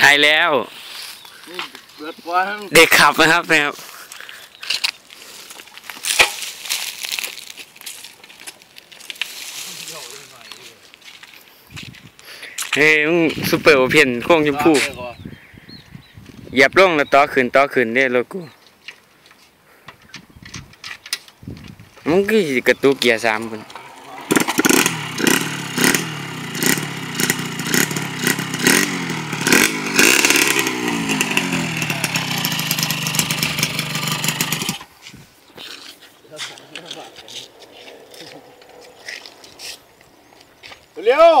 ถ่ายแล้วเบิดกว่าทั้งเด็กขับนะครับนะครับเฮ้ยมึงซูเปอร์โอเพียนโค้งชมพูเหยียบลงแล้วต่อขึ้นต่อขึ้นเด้รถกูมึงก็สิกระตุกเกียร์สามคน เร็ว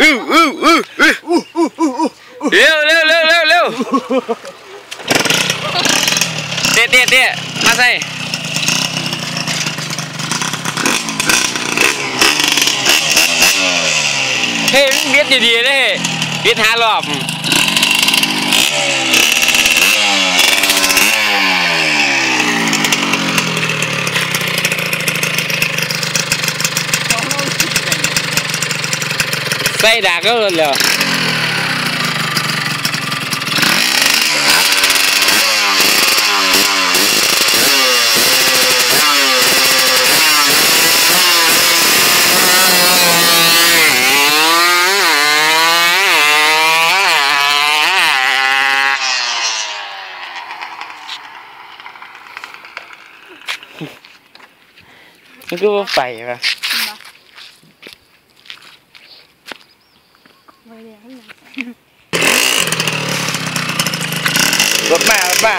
อื้ออื้ออื้ออื้เร็วเร็วเร็วเร็วเร็วเด็ดเด็ดเด็ดมาใส่เฮ้ยเบียดดีๆเลยเบียดหารอบ ใส่ดากก็เลย เหรอมันก็ว่